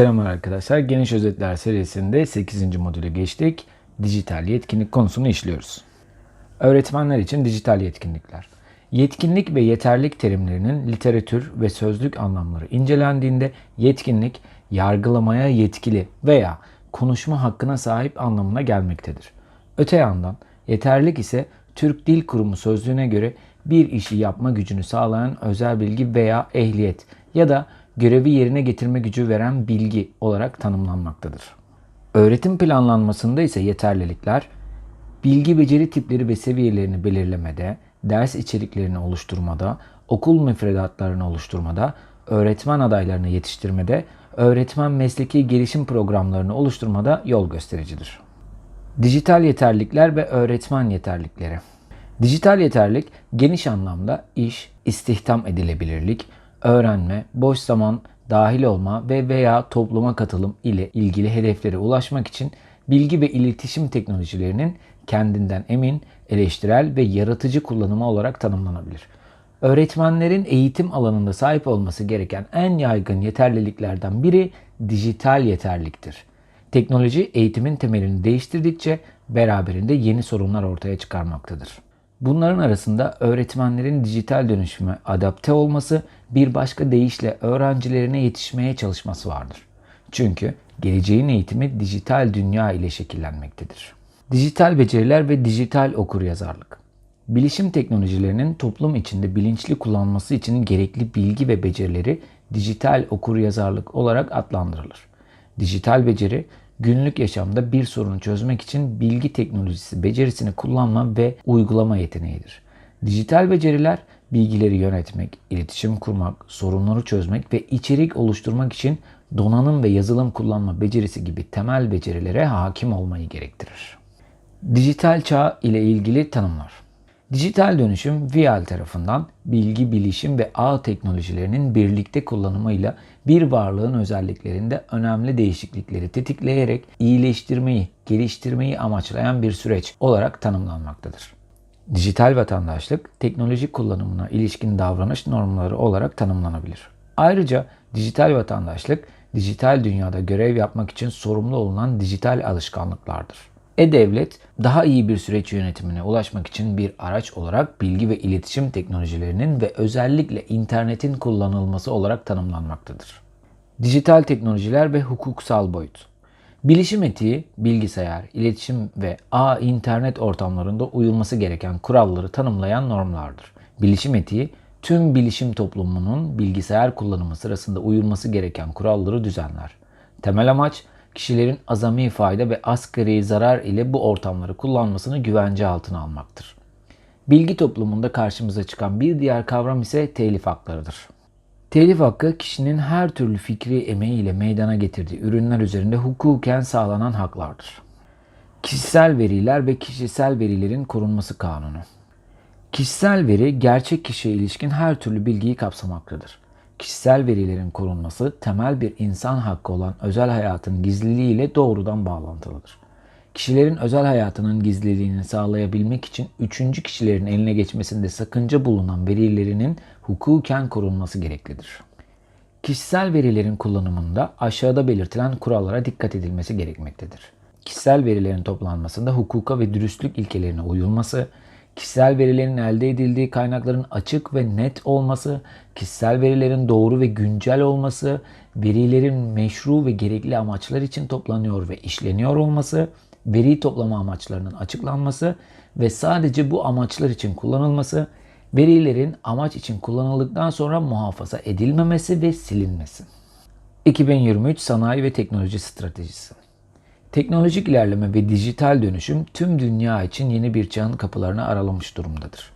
Selamlar arkadaşlar. Geniş Özetler serisinde 8. modüle geçtik. Dijital yetkinlik konusunu işliyoruz. Öğretmenler için dijital yetkinlikler. Yetkinlik ve yeterlik terimlerinin literatür ve sözlük anlamları incelendiğinde yetkinlik yargılamaya yetkili veya konuşma hakkına sahip anlamına gelmektedir. Öte yandan yeterlik ise Türk Dil Kurumu sözlüğüne göre bir işi yapma gücünü sağlayan özel bilgi veya ehliyet ya da görevi yerine getirme gücü veren bilgi olarak tanımlanmaktadır. Öğretim planlanmasında ise yeterlilikler bilgi beceri tipleri ve seviyelerini belirlemede, ders içeriklerini oluşturmada, okul müfredatlarını oluşturmada, öğretmen adaylarını yetiştirmede, öğretmen mesleki gelişim programlarını oluşturmada yol göstericidir. Dijital yeterlikler ve öğretmen yeterlikleri. Dijital yeterlik geniş anlamda iş, istihdam edilebilirlik, öğrenme, boş zaman dahil olma ve veya topluma katılım ile ilgili hedeflere ulaşmak için bilgi ve iletişim teknolojilerinin kendinden emin, eleştirel ve yaratıcı kullanımı olarak tanımlanabilir. Öğretmenlerin eğitim alanında sahip olması gereken en yaygın yeterliliklerden biri dijital yeterliktir. Teknoloji eğitimin temelini değiştirdikçe beraberinde yeni sorunlar ortaya çıkarmaktadır. Bunların arasında öğretmenlerin dijital dönüşüme adapte olması, bir başka deyişle öğrencilerine yetişmeye çalışması vardır. Çünkü geleceğin eğitimi dijital dünya ile şekillenmektedir. Dijital beceriler ve dijital okuryazarlık. Bilişim teknolojilerinin toplum içinde bilinçli kullanması için gerekli bilgi ve becerileri dijital okuryazarlık olarak adlandırılır. Dijital beceri, günlük yaşamda bir sorunu çözmek için bilgi teknolojisi becerisini kullanma ve uygulama yeteneğidir. Dijital beceriler bilgileri yönetmek, iletişim kurmak, sorunları çözmek ve içerik oluşturmak için donanım ve yazılım kullanma becerisi gibi temel becerilere hakim olmayı gerektirir. Dijital çağ ile ilgili tanımlar. Dijital dönüşüm VIAL tarafından bilgi, bilişim ve ağ teknolojilerinin birlikte kullanımıyla bir varlığın özelliklerinde önemli değişiklikleri tetikleyerek iyileştirmeyi, geliştirmeyi amaçlayan bir süreç olarak tanımlanmaktadır. Dijital vatandaşlık, teknoloji kullanımına ilişkin davranış normları olarak tanımlanabilir. Ayrıca dijital vatandaşlık, dijital dünyada görev yapmak için sorumlu olunan dijital alışkanlıklardır. E-Devlet daha iyi bir süreç yönetimine ulaşmak için bir araç olarak bilgi ve iletişim teknolojilerinin ve özellikle internetin kullanılması olarak tanımlanmaktadır. Dijital teknolojiler ve hukuksal boyut. Bilişim etiği, bilgisayar, iletişim ve ağ internet ortamlarında uyulması gereken kuralları tanımlayan normlardır. Bilişim etiği, tüm bilişim toplumunun bilgisayar kullanımı sırasında uyulması gereken kuralları düzenler. Temel amaç, kişilerin azami fayda ve asgari zarar ile bu ortamları kullanmasını güvence altına almaktır. Bilgi toplumunda karşımıza çıkan bir diğer kavram ise telif haklarıdır. Telif hakkı kişinin her türlü fikri emeğiyle meydana getirdiği ürünler üzerinde hukuken sağlanan haklardır. Kişisel veriler ve kişisel verilerin korunması kanunu. Kişisel veri gerçek kişiye ilişkin her türlü bilgiyi kapsamaktadır kişisel verilerin korunması temel bir insan hakkı olan özel hayatın gizliliği ile doğrudan bağlantılıdır. Kişilerin özel hayatının gizliliğini sağlayabilmek için üçüncü kişilerin eline geçmesinde sakınca bulunan verilerinin hukuken korunması gereklidir. Kişisel verilerin kullanımında aşağıda belirtilen kurallara dikkat edilmesi gerekmektedir. Kişisel verilerin toplanmasında hukuka ve dürüstlük ilkelerine uyulması, kişisel verilerin elde edildiği kaynakların açık ve net olması, kişisel verilerin doğru ve güncel olması, verilerin meşru ve gerekli amaçlar için toplanıyor ve işleniyor olması, veri toplama amaçlarının açıklanması ve sadece bu amaçlar için kullanılması, verilerin amaç için kullanıldıktan sonra muhafaza edilmemesi ve silinmesi. 2023 Sanayi ve Teknoloji Stratejisi Teknolojik ilerleme ve dijital dönüşüm tüm dünya için yeni bir çağın kapılarını aralamış durumdadır.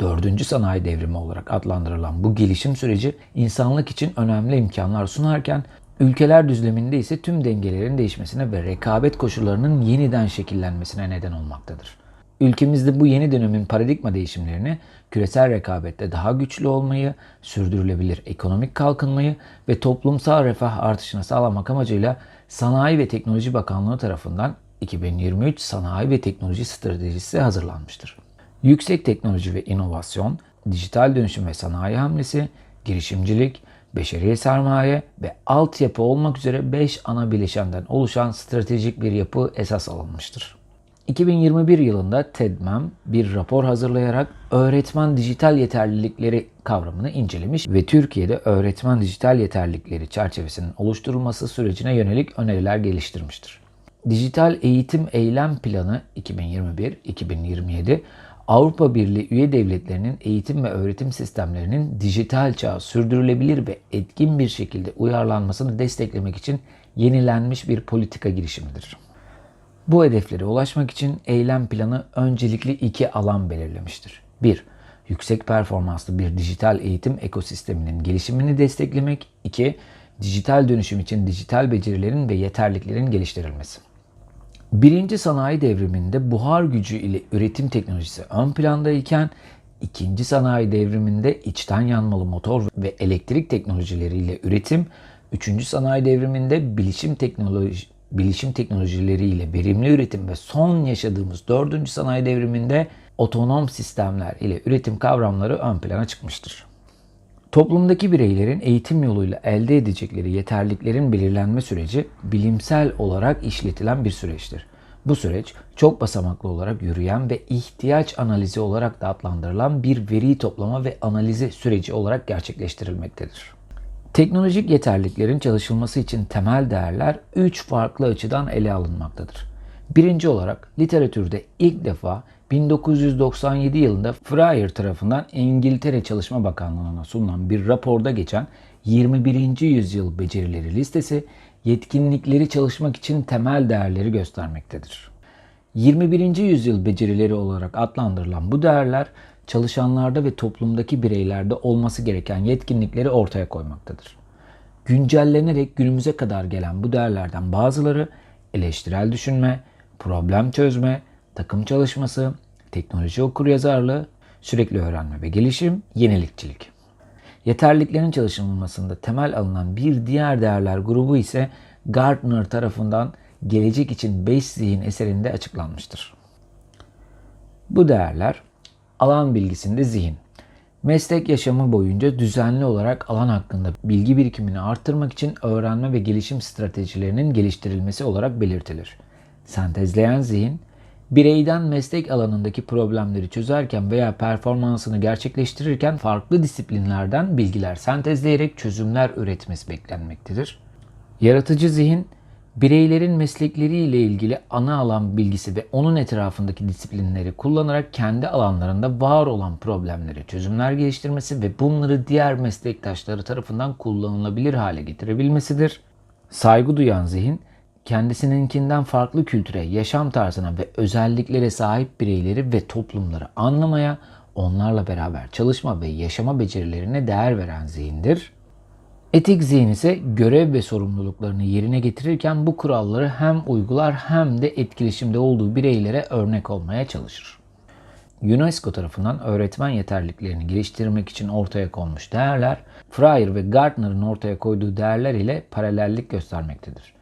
Dördüncü sanayi devrimi olarak adlandırılan bu gelişim süreci insanlık için önemli imkanlar sunarken ülkeler düzleminde ise tüm dengelerin değişmesine ve rekabet koşullarının yeniden şekillenmesine neden olmaktadır. Ülkemizde bu yeni dönemin paradigma değişimlerini küresel rekabette daha güçlü olmayı, sürdürülebilir ekonomik kalkınmayı ve toplumsal refah artışını sağlamak amacıyla Sanayi ve Teknoloji Bakanlığı tarafından 2023 Sanayi ve Teknoloji Stratejisi hazırlanmıştır. Yüksek teknoloji ve inovasyon, dijital dönüşüm ve sanayi hamlesi, girişimcilik, beşeri sermaye ve altyapı olmak üzere 5 ana bileşenden oluşan stratejik bir yapı esas alınmıştır. 2021 yılında TEDMEM bir rapor hazırlayarak öğretmen dijital yeterlilikleri kavramını incelemiş ve Türkiye'de öğretmen dijital yeterlilikleri çerçevesinin oluşturulması sürecine yönelik öneriler geliştirmiştir. Dijital Eğitim Eylem Planı 2021-2027 Avrupa Birliği üye devletlerinin eğitim ve öğretim sistemlerinin dijital çağa sürdürülebilir ve etkin bir şekilde uyarlanmasını desteklemek için yenilenmiş bir politika girişimidir. Bu hedeflere ulaşmak için eylem planı öncelikli iki alan belirlemiştir. 1. Yüksek performanslı bir dijital eğitim ekosisteminin gelişimini desteklemek. 2. Dijital dönüşüm için dijital becerilerin ve yeterliklerin geliştirilmesi. Birinci sanayi devriminde buhar gücü ile üretim teknolojisi ön plandayken, ikinci sanayi devriminde içten yanmalı motor ve elektrik teknolojileriyle üretim, üçüncü sanayi devriminde bilişim teknoloji bilişim teknolojileriyle verimli üretim ve son yaşadığımız dördüncü sanayi devriminde otonom sistemler ile üretim kavramları ön plana çıkmıştır. Toplumdaki bireylerin eğitim yoluyla elde edecekleri yeterliklerin belirlenme süreci bilimsel olarak işletilen bir süreçtir. Bu süreç çok basamaklı olarak yürüyen ve ihtiyaç analizi olarak da adlandırılan bir veri toplama ve analizi süreci olarak gerçekleştirilmektedir. Teknolojik yeterliklerin çalışılması için temel değerler 3 farklı açıdan ele alınmaktadır. Birinci olarak literatürde ilk defa 1997 yılında Fryer tarafından İngiltere Çalışma Bakanlığı'na sunulan bir raporda geçen 21. yüzyıl becerileri listesi yetkinlikleri çalışmak için temel değerleri göstermektedir. 21. yüzyıl becerileri olarak adlandırılan bu değerler çalışanlarda ve toplumdaki bireylerde olması gereken yetkinlikleri ortaya koymaktadır. Güncellenerek günümüze kadar gelen bu değerlerden bazıları eleştirel düşünme, problem çözme, takım çalışması, teknoloji okuryazarlığı, sürekli öğrenme ve gelişim, yenilikçilik. Yeterliklerin çalışılmasında temel alınan bir diğer değerler grubu ise Gardner tarafından Gelecek için 5 Zihin eserinde açıklanmıştır. Bu değerler alan bilgisinde zihin. Meslek yaşamı boyunca düzenli olarak alan hakkında bilgi birikimini arttırmak için öğrenme ve gelişim stratejilerinin geliştirilmesi olarak belirtilir. Sentezleyen zihin, bireyden meslek alanındaki problemleri çözerken veya performansını gerçekleştirirken farklı disiplinlerden bilgiler sentezleyerek çözümler üretmesi beklenmektedir. Yaratıcı zihin, bireylerin meslekleriyle ilgili ana alan bilgisi ve onun etrafındaki disiplinleri kullanarak kendi alanlarında var olan problemlere çözümler geliştirmesi ve bunları diğer meslektaşları tarafından kullanılabilir hale getirebilmesidir. Saygı duyan zihin, kendisininkinden farklı kültüre, yaşam tarzına ve özelliklere sahip bireyleri ve toplumları anlamaya, onlarla beraber çalışma ve yaşama becerilerine değer veren zihindir. Etik zihin ise görev ve sorumluluklarını yerine getirirken bu kuralları hem uygular hem de etkileşimde olduğu bireylere örnek olmaya çalışır. UNESCO tarafından öğretmen yeterliliklerini geliştirmek için ortaya konmuş değerler, Fryer ve Gardner'ın ortaya koyduğu değerler ile paralellik göstermektedir.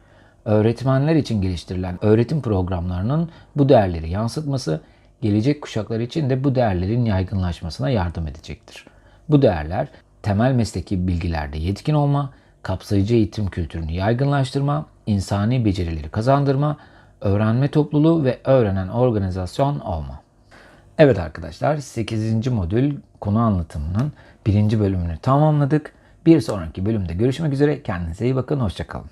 Öğretmenler için geliştirilen öğretim programlarının bu değerleri yansıtması, gelecek kuşaklar için de bu değerlerin yaygınlaşmasına yardım edecektir. Bu değerler temel mesleki bilgilerde yetkin olma, kapsayıcı eğitim kültürünü yaygınlaştırma, insani becerileri kazandırma, öğrenme topluluğu ve öğrenen organizasyon olma. Evet arkadaşlar 8. modül konu anlatımının 1. bölümünü tamamladık. Bir sonraki bölümde görüşmek üzere. Kendinize iyi bakın. Hoşçakalın.